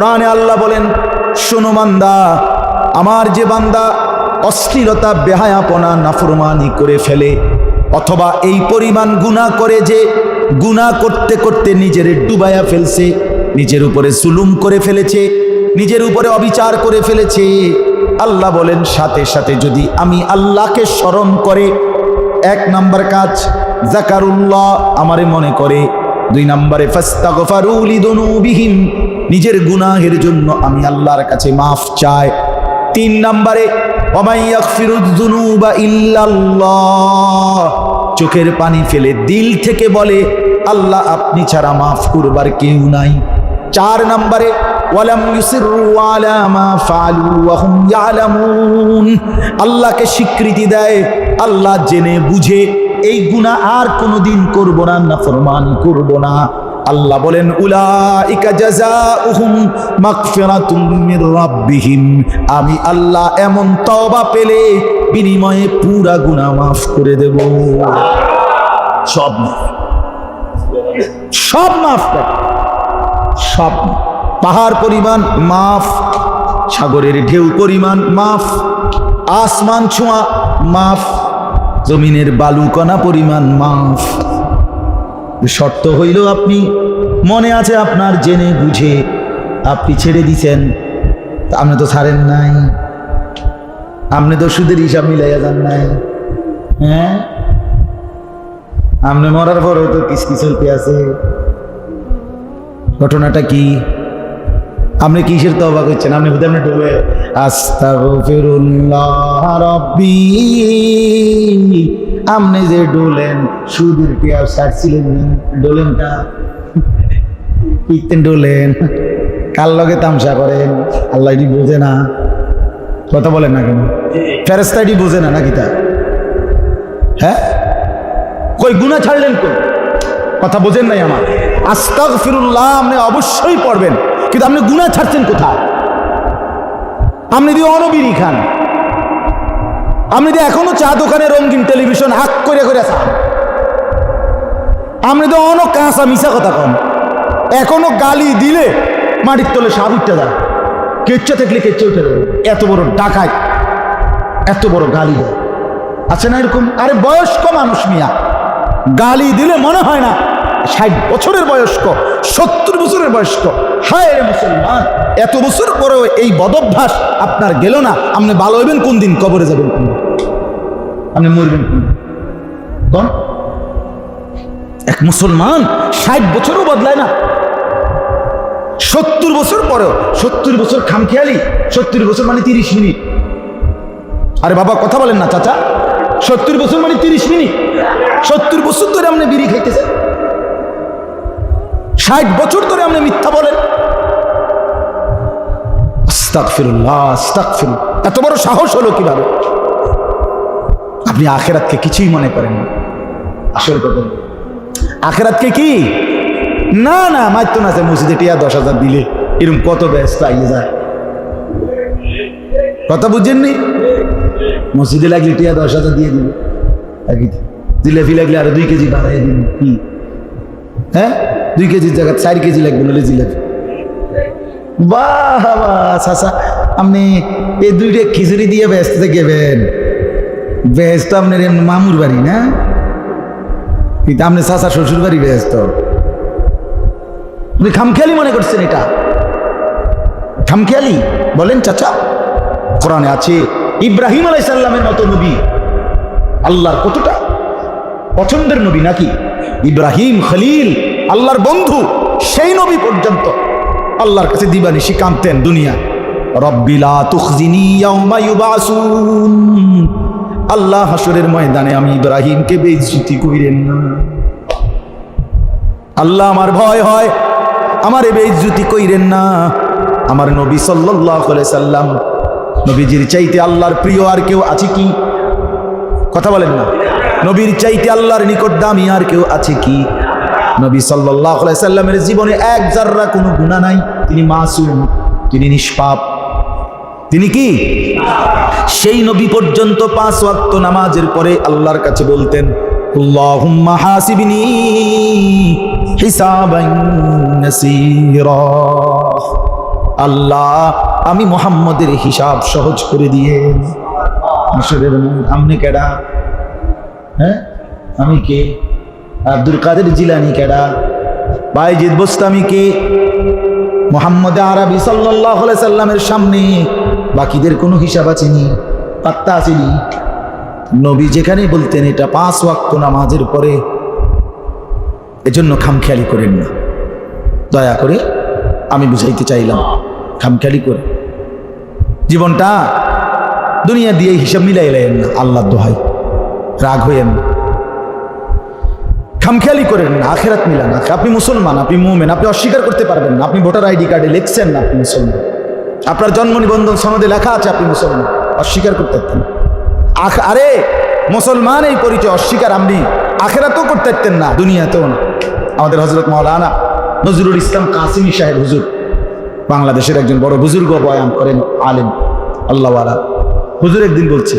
প্রাণে আল্লাহ বলেন, শোনো বান্দা, আমার যে বান্দা অশ্লীলতা বেহায়াপনা, নাফরমানি করে ফেলে, অথবা এই পরিমাণ গুণা করে যে গুণা করতে করতে নিজের ডুবায়া ফেলছে, নিজের উপরে সুলুম করে ফেলেছে, নিজের উপরে অবিচার করে ফেলেছে, আল্লাহ বলেন, সাথে সাথে যদি আমি আল্লাহকে স্মরণ করে, এক নাম্বার কাজ জাকারুল্লাহ আমারে মনে করে, দুই নম্বরে ফাস্তাগফারুলি দুনুবিহিম নিজের গুনাহের জন্য আমি আল্লাহর কাছে মাফ চাই। তিন নম্বরে চোখের পানি ফেলে দিল থেকে বলে, আল্লাহ আপনি ছাড়া মাফ করবার কেউ নাই। চার নম্বরে আল্লাহকে স্বীকৃতি দেয়, আল্লাহ জেনে বুঝে, এই গুনাহ আর কোনোদিন করব না, নাফরমানি করব না। আল্লাহ বলেন আমি আল্লাহ এমন তবা পেলে বিনিময়ে পুরা গুনাহ মাফ করে দেব। সব সব মাফ সব পাহাড় পরিমাণ মাফ, সাগরের ঢেউ পরিমাণ মাফ, আসমান ছোঁয়া মাফ, জমিনের বালুকণা পরিমাণ মাফ। শর্ত হইল আপনি, মনে আছে আপনার জেনে বুঝে আপনি ছেড়ে দিছেন। আপনি তো ছাড়েন নাই। আপনি তো সুদের হিসাব মিলাইয়া যান নাই। হ্যাঁ? আপনি মরার পরেও তো কিছু কিছু আছে। ঘটনাটা কি? আপনি কিসের তবা করছেন? আপনি হুদামে ডুবে আস্তাগফিরুল্লাহ রাব্বি। আপনি যে ডোলেন সুদের পেয়ার ছাড়ছিলেন? না ডোলেনটা পিতেন ডোলেন কার লগে তামসা করেন? আল্লাহ এটি বোঝে না। কথা বলেন না কেন? ফেরেস্তা এটি বোঝে না নাকি তা? হ্যাঁ? কই গুণা ছাড়লেন কথা বোঝেন নাই আমার। আস্তাক ফিরুল্লাহ আপনি অবশ্যই পড়বেন। কিন্তু আপনি গুণা ছাড়ছেন কোথায়? আপনি দিয়ে অনবিরি খান। আপনি দিয়ে এখনও চা দোকানে রঙিন টেলিভিশন হাক করে করে খান। আপনি তো অন কাঁচা মিশা কথা কন। এখনও গালি দিলে মাটির তলে সাপ উঠতে যায়। কেচ্চা থাকলে কেচ্চা উঠে দেবে এত বড় ডাকায় এত বড় গালি দেয়। আছে না এরকম? আরে বয়স্ক মানুষ মিয়া, গালি দিলে মনে হয় না ষাট বছরের বয়স্ক, সত্তর বছরের বয়স্ক। হায় মুসলমান, এত বছর পরেও এই বদভ্যাস আপনার গেল না। আপনি ভালো হইবেন কোন দিন কবরে যাবেন কোন আপনি মরবেন কোন এক মুসলমান ষাট বছরও বদলায় না। সত্তর বছর পরেও, সত্তর বছর খামখেয়ালি, সত্তর বছর মানে তিরিশ মিনিট। আরে বাবা, কথা বলেন না, চাচা। সত্তর বছর মানে তিরিশ মিনিট। সত্তর বছর ধরে আপনি বিড়ি খাইতেছেন। ষাট বছর ধরে আপনি মিথ্যা বলেন। এত বড় সাহস হলো কীভাবে? আপনি আখেরাতকে কিছুই মনে করেন না। আসল কথা। আখেরাতকে কি? না না, মাইতো না যে মসজিদে টিয়া দশ হাজার দিলে এরকম কত ব্যস্ত আইয়ে যায়। কথা বুঝছেননি মসজিদে লাগলে টিয়া দশ হাজার দিয়ে দিবে। জিলাপি লাগলে আরও দুই কেজি বাড়াই দিন কি? হ্যাঁ? দুই কেজির জায়গা, চার কেজি লাগবে নাহলে জিলাপি বাহ চাচা, আপনি এই দুইটা খিচুড়ি দিয়ে ব্যস্ত গেবেন ব্যস্ত আপনার মামুর বাড়ি, না? কিন্তু আপনি চাচা শ্বশুর বাড়ি ব্যস্ত। আপনি খামখেয়ালি মনে করছেন এটা? খামখেয়ালি, বলেন চাচা। কোরআনে আছে, ইব্রাহিম আলাইসাল্লামের মতো নবী। আল্লাহর কতটা পছন্দের নবী নাকি? ইব্রাহিম খলিল আল্লাহর বন্ধু সেই নবী পর্যন্ত আল্লাহর কাছে দিবানিশি কাঁদতেন দুনিয়া রব্বিলা তুখজিনি আল্লাহ হাসরের ময়দানে আমি ইব্রাহিমকে বেইজ্জতি কইরেন না। আল্লাহ আমার ভয় হয়, আমার এ বেইজ্জতি কইরেন না। আমার নবী আলাইহি সাল্লাম নবীজির চাইতে আল্লাহর প্রিয় আর কেউ আছে কি? কথা বলেন না। নবীর চাইতে আল্লাহর নিকট দামি আর কেউ আছে কি? নবী আলাইহি সাল্লামের জীবনে এক জাররা কোনো গুণা নাই। তিনি মাসুম, তিনি নিষ্পাপ। তিনি কি? সেই নবী পর্যন্ত পাঁচ ওয়াক্ত নামাজের পরে আল্লাহর কাছে বলতেন আল্লাহ, আমি মোহাম্মদের হিসাব সহজ করে দিয়ে। আমনে কেডা? হ্যাঁ? আমি কে? আব্দুল কাদের জিলানি কেডা? বাইজিদ বোস্তামি কে মোহাম্মদ আরবি সাল্লাহ সাল্লামের সামনে বাকিদের কোনো হিসাব আছেনি পাত্তা আসেনি নবী যেখানে বলতেন, এটা পাঁচ ওয়াক্ত নামাজের পরে এজন্য খামখেয়ালি করেন না। দয়া করে আমি বুঝাইতে চাইলাম, খামখেয়ালি করে। জীবনটা দুনিয়া দিয়ে হিসাব মিলাই লাইন না আল্লাহ দোহাই। রাগ হইয়েন না। খামখেয়ালি করেন না, আখেরাত মিলান। আপনি মুসলমান, আপনি মুমেন, আপনি অস্বীকার করতে পারবেন না। আপনি ভোটার আইডি কার্ডে লিখছেন না আপনি মুসলমান। আপনার জন্ম নিবন্ধন সনদে লেখা আছে আপনি মুসলমান। অস্বীকার করতে পারতেন আখ আরে, মুসলমান এই পরিচয় অস্বীকার, আপনি আখেরাতেও করতে পারতেন না, দুনিয়াতেও না। আমাদের হজরত মৌলানা নজরুল ইসলাম কাসিমি সাহেব হুজুর, বাংলাদেশের একজন বড় বুজুর্গ বয়ান করেন, আলেম, আল্লাহওয়ালা। হুজুর একদিন বলছে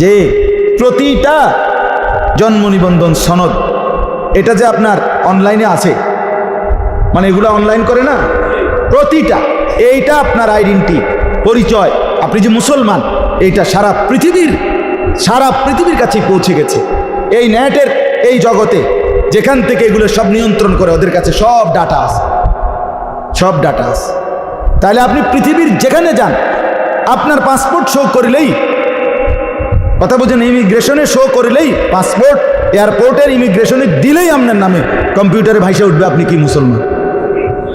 যে, প্রতিটা জন্ম নিবন্ধন সনদ এটা যে আপনার অনলাইনে আছে মানে এগুলো অনলাইন করে না? প্রতিটা, এইটা আপনার আইডেন্টি পরিচয়। আপনি যে মুসলমান, এইটা সারা পৃথিবীর সারা পৃথিবীর কাছে পৌঁছে গেছে। এই নেটের, এই জগতে, যেখান থেকে এগুলো সব নিয়ন্ত্রণ করে, ওদের কাছে সব ডাটা আছে। সব ডাটা আছে। তাহলে আপনি পৃথিবীর যেখানে যান, আপনার পাসপোর্ট শো করলেই, কথা বলছেন ইমিগ্রেশনে শো করলেই পাসপোর্ট এয়ারপোর্টের ইমিগ্রেশনে দিলেই আপনার নামে কম্পিউটারে ভাইসে উঠবে, আপনি কি মুসলমান?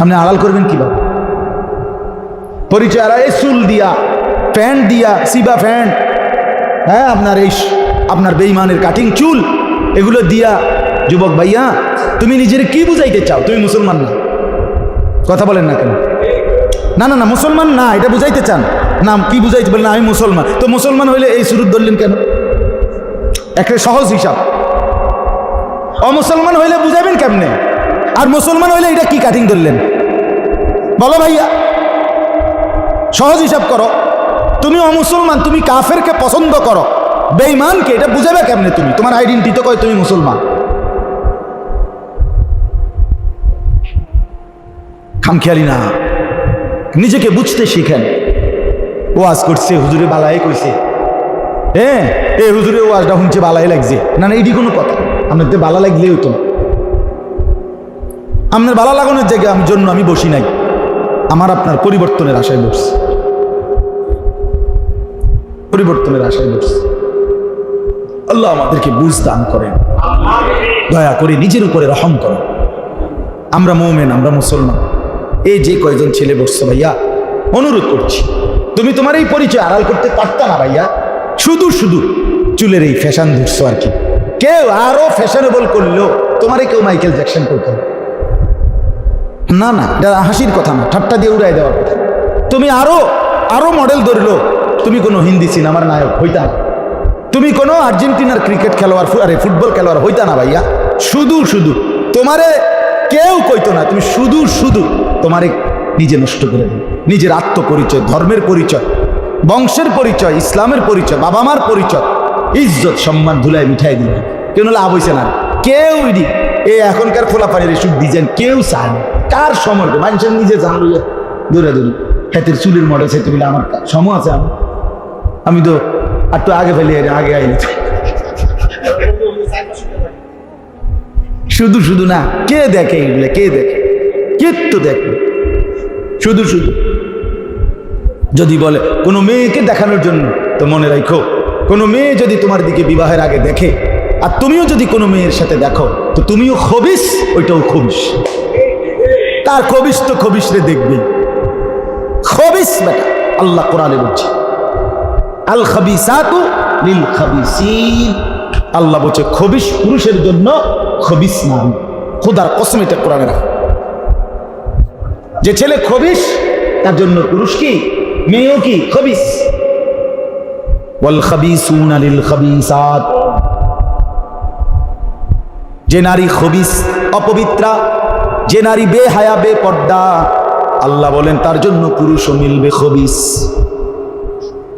আপনি আড়াল করবেন কীভাবে পরিচয় আর এই চুল দিয়া, প্যান্ট দিয়া, সিবা প্যান্ট হ্যাঁ আপনার এই আপনার বেইমানের কাটিং চুল, এগুলো দিয়া, যুবক ভাইয়া, তুমি নিজের কি বুঝাইতে চাও? তুমি মুসলমান না। কথা বলেন না কেন? না না না, মুসলমান না, এটা বুঝাইতে চান। না, কি বুঝাইতে বলেন? আমি মুসলমান। তো মুসলমান হইলে এই সুরত ধরলেন কেন? একটা সহজ হিসাব। অমুসলমান হইলে বুঝাবেন কেমনে? আর মুসলমান হইলে এটা কি কাটিং ধরলেন? বলো ভাইয়া। সহজ হিসাব করো। তুমি অমুসলমান তুমি কাফেরকে পছন্দ করো। বেঈমানকে এটা বুঝাবে কেমনে তুমি? তোমার আইডেন্টি তো কয় তুমি মুসলমান? খামখেয়ালি না। নিজেকে বুঝতে শিখেন। ওয়াজ করছে, হুজুরে বালাই কইছে। হ্যাঁ এই হুজুরে ওয়াজটা শুনছে, বালাই লাগছে। না না, এটি কোনো কথা। আপনার তো বালা লাগলেই হতো না। আপনার বালা লাগানোর জায়গায় আমি জন্য আমি বসি নাই। আমার আপনার পরিবর্তনের আশায় বসছি। পরিবর্তনের আশায় বসছি। আল্লাহ আমাদেরকে বুঝ দান করেন। দয়া করে নিজের উপরে রহম করেন আমরা মৌমেন, আমরা মুসলমান। এই যে কয়জন ছেলে বসছে ভাইয়া, অনুরোধ করছি। তুমি তোমার এই পরিচয় আড়াল করতে পারতা না ভাইয়া। শুধু শুধু চুলের এই ফ্যাশন ধরছো আর কি। কেউ আরও ফ্যাশনেবল করলেও তোমারে কেউ মাইকেল জ্যাকসন করতো না। না, এটা হাসির কথা না, ঠাট্টা দিয়ে উড়াই দেওয়ার কথা। তুমি আরও আরও মডেল ধরলো, তুমি কোনো হিন্দি সিনেমার নায়ক হইতা না। তুমি কোনো আর্জেন্টিনার ক্রিকেট খেলোয়াড় আরে ফুটবল খেলোয়াড় হইতা না ভাইয়া। শুধু শুধু, তোমারে কেউ কইতো না, তুমি শুধু শুধু তোমারে নিজে নষ্ট করে দিবে। নিজের আত্মপরিচয়, ধর্মের পরিচয়, বংশের পরিচয়, ইসলামের পরিচয় বাবা মার পরিচয়, ইজ্জত, সম্মান ধুলায় মিঠাই দিবে। কেউ লাভ হয়েছে না। কেউ এই এখনকার ফোলাপানির সুখ ডিজাইন কেউ চায় না। কার সময় মানুষের নিজে যে দূরে দূরে হাতের চুলের মডেল সে তুমি আমার কা- সময় আছে আমার। আমি তো একটু আগে ফেলে আগে আইনি। শুধু শুধু না, কে দেখে এগুলো? কে দেখে? কিচ্ছু দেখে? শুধু শুধু। যদি বলে, কোনো মেয়েকে দেখানোর জন্য তো মনে রাখো কোনো মেয়ে যদি তোমার দিকে বিবাহের আগে দেখে আর তুমিও যদি কোনো মেয়ের সাথে দেখো, তো তুমিও খবিস, ওইটাও খবিস। তার খবিস তো খবিস রে দেখবে। খবিস বেটা, আল্লাহ কোরআনে বলছে, আল খাবিসাতু লিল খাবিসিন। আল্লাহ বলছে, খবিস পুরুষের জন্য খবিস নারী। খোদার কসম এটা কোরআনে রাখা। যে ছেলে খবিস, তার জন্য পুরুষ কি, মেয়েও কি, খবিস। ওয়াল খাবিসুনা লিল খাবিসাত। যে নারী খবিস, অপবিত্রা, যে নারী বেহায়া, বেপর্দা, আল্লাহ বলেন, তার জন্য পুরুষও মিলবে খবিস।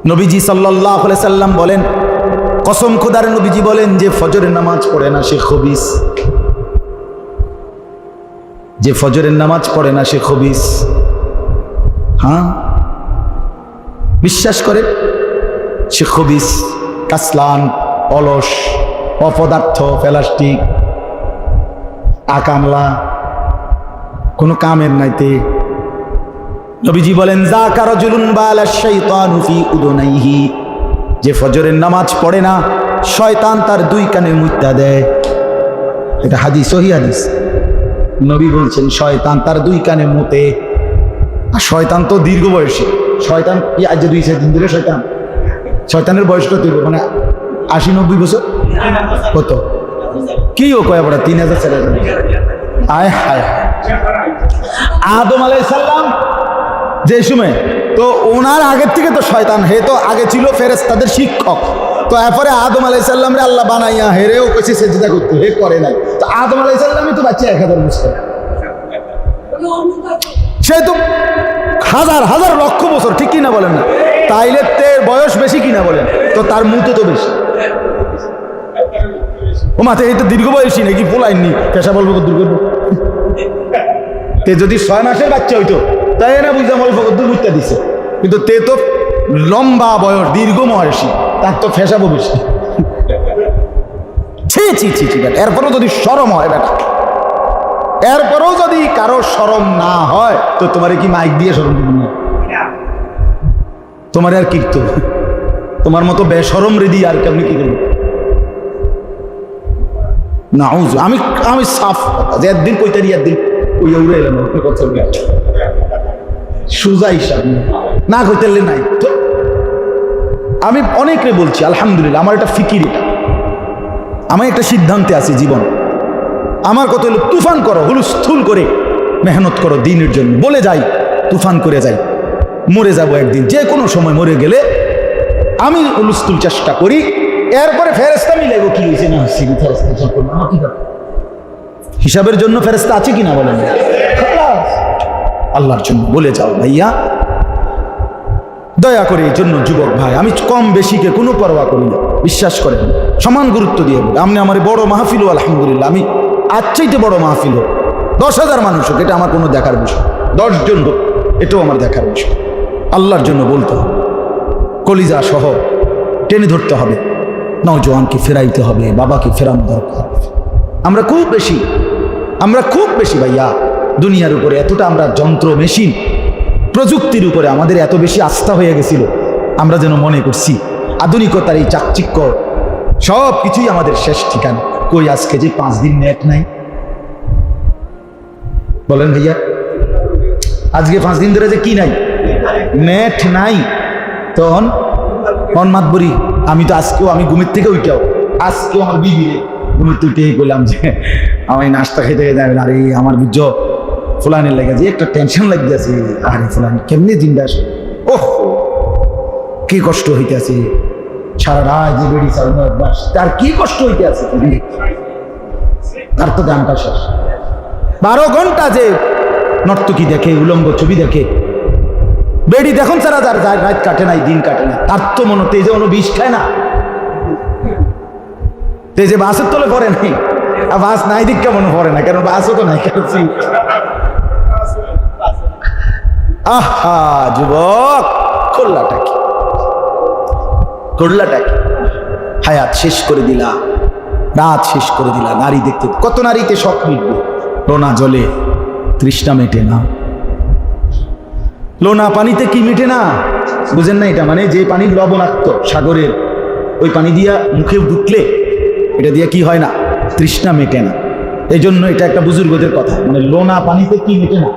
নবীজি সাল্লাহ সাল্লাম বলেন, কসম খোদার নবীজি বলেন যে ফজরের নামাজ পড়ে না সে খবিস। যে ফজরের নামাজ পড়ে না সে খবিস। হ্যাঁ? বিশ্বাস করে সে খবিস। কাসলান, অলস, অপদার্থ, প্লাস্টিক আকামলা কোনো কামের নাইতে। নবীজি বলেন যা কারও জুলুন বালাশাইতানুফি যে ফজরের নামাজ পড়ে না, শয়তান তার দুই কানে মুদ্রা দেয়। এটা হাদিস, সহি হাদিস। নবী বলছেন, শয়তান তার দুই কানে মুতে। আর শয়তান তো দীর্ঘ বয়সী। শয়তান কি আজ দুই চার দিন ধরে শয়তান। শয়তানের বয়স কত মানে আশি নব্বই বছর? কত? কি ও কয়া পড়া তিন হাজার চার আয় হায়। আদম আলাইসাল্লাম যে সময়, তো ওনার আগের থেকে তো শয়তান, হে তো আগে ছিল ফেরেস তাদের শিক্ষক। তো এরপরে আদম আলাইসাল্লাম রে আল্লাহ বানাইয়া হেরেও কইছে সেজদা করতে। হে করে নাই। তো আদম আলাইসাল্লামই তো বাচ্চা এক হাজার বছর। সে তো হাজার হাজার লক্ষ বছর, ঠিক কিনা বলেন না? তাইলে বয়স বেশি কিনা বলেন? তো তার মুতো তো বেশি। ও মাথা এই তো দীর্ঘ বয়সী নাকি? পোলাইনি পেশা বলব দূর করব। তে যদি ছয় মাসের বাচ্চা হইতো, তাই না বুঝলাম অল্প দূর বুঝতে দিছে। কিন্তু তে তো লম্বা বয়স, দীর্ঘ বয়সী তার তো ফেসাবো বেশি। ছি ছি ছি ছি বেটা এরপরেও যদি সরম হয় বেটা এরপরেও যদি কারও সরম না হয়, তো তোমার কি মাইক দিয়ে সরম তোমার আর কি তো তোমার মতো বেসরম রেদি আর কেমনি কি করব? আমি আমি সাফ। যে একদিন কইতারি একদিন ওই উড়ে এলাম সোজা না নাই তো। আমি অনেকরে বলছি, আলহামদুলিল্লাহ, আমার একটা ফিকির এটা। আমি একটা সিদ্ধান্তে আছি জীবন। আমার কত হলো, তুফান করো হুলস্থুল করে মেহনত করো দিনের জন্য। বলে যাই, তুফান করে যাই। মরে যাব একদিন। যে কোনো সময় মরে গেলে আমি হুলস্থুল চেষ্টা করি। এরপরে ফেরেস্তা মিলাইব কি হয়েছে? না হচ্ছে কি হিসাবের জন্য ফেরেস্তা আছে কিনা বলেন? আল্লাহর জন্য, বলে যাও ভাইয়া। দয়া করে এই জন্য, যুবক ভাই, আমি কম বেশিকে কোনো পরোয়া করি না, বিশ্বাস করেন। সমান গুরুত্ব দিয়ে বলি, আপনি আমার বড় মাহফিল, আলহামদুলিল্লাহ, আমি আজ চাইতে বড় মাহফিল হোক। দশ হাজার মানুষ হোক, এটা আমার কোনো দেখার বিষয় দশজন হোক, এটাও আমার দেখার বিষয় আল্লাহর জন্য বলতে হবে। কলিজা সহ টেনে ধরতে হবে। নওজোয়ানকে ফেরাইতে হবে, বাবাকে ফেরানো দরকার। আমরা খুব বেশি, আমরা খুব বেশি ভাইয়া, দুনিয়ার উপরে এতটা আমরা যন্ত্র মেশিন, প্রযুক্তির উপরে আমাদের এত বেশি আস্থা হয়ে গেছিল, আমরা যেন মনে করছি আধুনিকতার এই চাকচিক্য সব কিছুই আমাদের শেষ ঠিকানা। কই আজকে যে পাঁচ দিন নেট নাই? বলেন ভাইয়া, আজকে পাঁচ দিন ধরে যে কি নাই? নেট নাই। তখন মন মাতবরি আমি তো আজকেও, আমি ঘুমের থেকে উঠাও আজকেও আমার বিবি ঘুমের থেকে উঠেই বললাম যে আমি নাস্তা খেতে খেতে আরে, আমার বুঝছ, ফুলানের লেগে যে একটা টেনশন লাগতেছে আরে, ফুলান, কেমনি জিন্দা ওহ, কি কষ্ট হইতেছে সারা রাত যে বেড়ি চালানো অভ্যাস, তার কি কষ্ট হইতে আছে তার তো গানটা শেষ। বারো ঘণ্টা যে নর্তকী দেখে, উলঙ্গ ছবি দেখে বেডি দেখুন তারা তার রাত কাটে নাই দিন কাটে না। তার তো মনে তেজে কোনো বিষ খায় না। তেজে বাসের তলে পড়ে নাই। আর বাস নাই দিক মনে পড়ে না, কারণ বাসও তো নাই, কারণ আহা, যুবক, করলাটা কি? করলাটা কি? হায়াত শেষ করে দিলা, রাত শেষ করে দিলা, নারী দেখতে কত নারীতে শখ মিটবে? লোনা জলে তৃষ্ণা মেটে না। লোনা পানিতে কি মিটে না? বুঝেন না এটা মানে যে পানি লবণাক্ত সাগরের, ওই পানি দিয়া মুখে ঢুকলে এটা দিয়ে কি হয় না? তৃষ্ণা মেটে না। এই জন্য এটা একটা বুজুর্গদের কথা। মানে লোনা পানিতে কি মেটে না?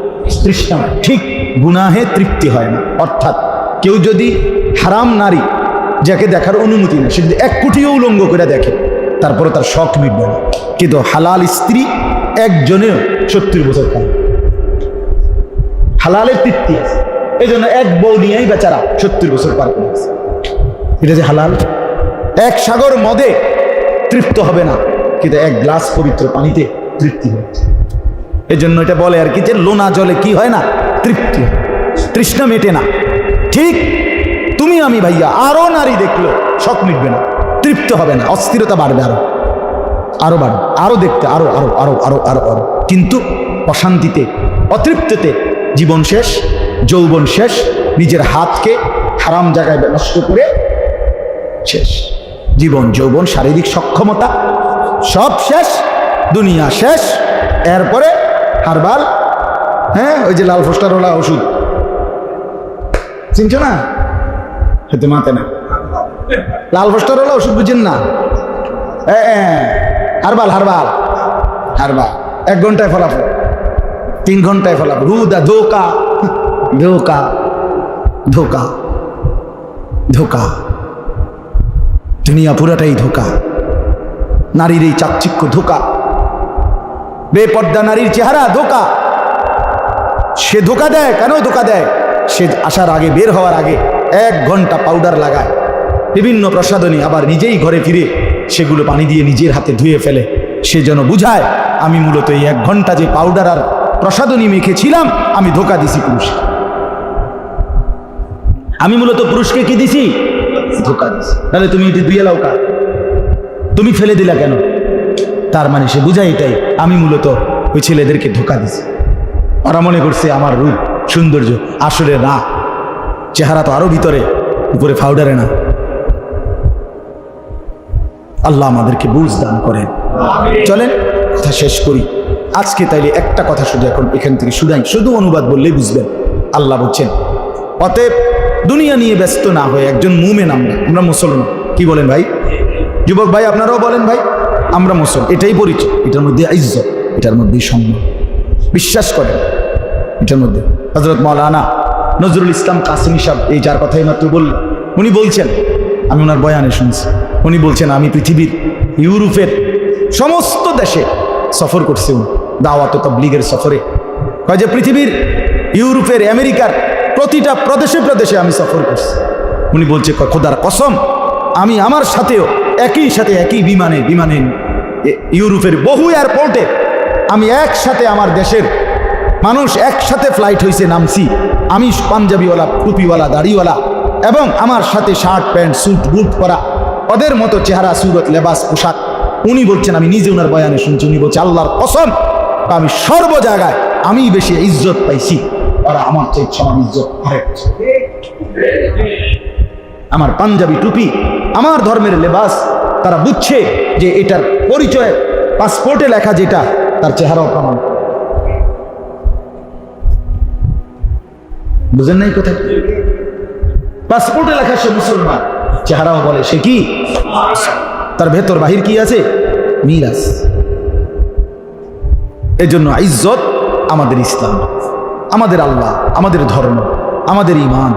তৃষ্ণা ঠিক গুনাহে তৃপ্তি হয় না। অর্থাৎ কেউ যদি হারাম নারী যাকে দেখার অনুমতি নেই সে যদি এক কোটিও উলঙ্গ করে দেখে তারপরে তার শখ মিটবে না। কিন্তু হালাল স্ত্রী একজনেও সত্তর বছর খায় হালালের তৃপ্তি আছে। এই জন্য এক বউ নিয়েই বেচারা সত্তর বছর পার করে গেছে। এটা যে হালাল? এক সাগর মদে তৃপ্ত হবে না, কিন্তু এক গ্লাস পবিত্র পানিতে তৃপ্তি হয় এই জন্য এটা বলে আর কি যে লোনা জলে কি হয় না? তৃপ্তি তৃষ্ণা মেটে না। ঠিক তুমি আমি ভাইয়া, আরও নারী দেখল, শখ মিটবে না, তৃপ্ত হবে না, অস্থিরতা বাড়বে আরও। আরও বাড়বে, আরও দেখতে, আরও আরও আরও আরও আরও আরও। কিন্তু অশান্তিতে অতৃপ্ততে জীবন শেষ। যৌবন শেষ, নিজের হাতকে হারাম জায়গায় নষ্ট করে শেষ। জীবন, যৌবন, শারীরিক সক্ষমতা সব শেষ, দুনিয়া শেষ, এরপরে হারবাল হ্যাঁ ওই যে লাল ফোস্টারওয়ালা ওষুধ। চিনছো না? হেতে মাতে না। লাল ফোস্টারওয়ালা ওষুধ বুঝেন না? Herbal herbal herbal. এক ঘন্টায় ফলাফল, তিন ঘন্টায় ফলাফল। রুদা ধোকা ধোকা ধোকা ধোকা। দুনিয়া পুরাটাই ধোকা। নারীর এই চাকচিক্য ধোকা। বেপর্দা নারীর চেহারা ধোকা। সে ধোকা দেয় কেন ধোকা দেয়? সে আসার আগে, বের হওয়ার আগে এক ঘণ্টা পাউডার লাগায়। বিভিন্ন প্রসাধনী আবার নিজেই ঘরে ফিরে সেগুলো পানি দিয়ে নিজের হাতে ধুয়ে ফেলে। সে যেন বুঝায়, আমি মূলত এই এক ঘণ্টা যে পাউডার আর প্রসাধনী মেখেছিলাম, আমি ধোকা দিছি পুরুষ আমি মূলত পুরুষকে কি দিছি? ধোকা দিছি। তাহলে তুমি এটি দুই এলাও তুমি ফেলে দিলা কেন? তার মানে সে বুঝায় এটাই আমি মূলত ওই ছেলেদেরকে ধোকা দিছি। ওরা মনে করছে আমার রূপ সৌন্দর্য আসলে না। চেহারা তো আরও ভিতরে উপরে ফাউডারে না। আল্লাহ আমাদেরকে বুঝ দান করেন। চলেন কথা শেষ করি। আজকে তাইলে একটা কথা শুধু এখন এখান থেকে শুধাই। শুধু অনুবাদ বললেই বুঝবেন। আল্লাহ বলছেন অতএব দুনিয়া নিয়ে ব্যস্ত না হয়ে একজন মুমেন আমরা আমরা মুসলমান। কি বলেন ভাই? যুবক ভাই, আপনারাও বলেন ভাই, আমরা মুসল এটাই পরিচয়, এটার মধ্যে ইজ্জত, এটার মধ্যেই সম্মান। বিশ্বাস করেন, এটার মধ্যে। হজরত মৌলানা নজরুল ইসলাম কাসিম সাহেব, এই যার কথাই মাত্র বলল উনি বলছেন, আমি ওনার বয়ানে শুনছি, উনি বলছেন, আমি পৃথিবীর, ইউরোপের সমস্ত দেশে সফর করছি উনি, দাওয়াত তবলিগের সফরে। কয় যে পৃথিবীর, ইউরোপের, আমেরিকার প্রতিটা প্রদেশে প্রদেশে আমি সফর করছি। উনি বলছে খোদার কসম, আমি আমার সাথেও একই সাথে একই বিমানে বিমানে ইউরোপের বহু এয়ারপোর্টে আমি একসাথে আমার দেশের মানুষ একসাথে ফ্লাইট হয়েছে নামছি। আমি পাঞ্জাবিওয়ালা, টুপিওয়ালা, দাড়িওয়ালা এবং আমার সাথে শার্ট, প্যান্ট, স্যুট, বুট পরা ওদের মতো চেহারা, সুরত, লেবাস, পোশাক। উনি বলছেন, আমি নিজে ওনার বয়ানে শুনছি, উনি বলছে, আল্লাহর কসম, আমি সর্ব জায়গায় আমি বেশি ইজ্জত পাইছি। ওরা আমার চেয়ে সমান আমার পাঞ্জাবি টুপি, আমার ধর্মের লেবাস, তারা বুঝছে যে এটার পরিচয় পাসপোর্টে লেখা যেটা, তার চেহারাও প্রমাণ। বুঝেন নাই কোথায় পাসপোর্টে লেখা সে মুসলমান, চেহারাও বলে সে কি? তার ভেতর বাহির কি আছে? মিরাজ। এজন্য ইজ্জত আমাদের ইসলাম। আমাদের আল্লাহ আমাদের ধর্ম আমাদের ইমান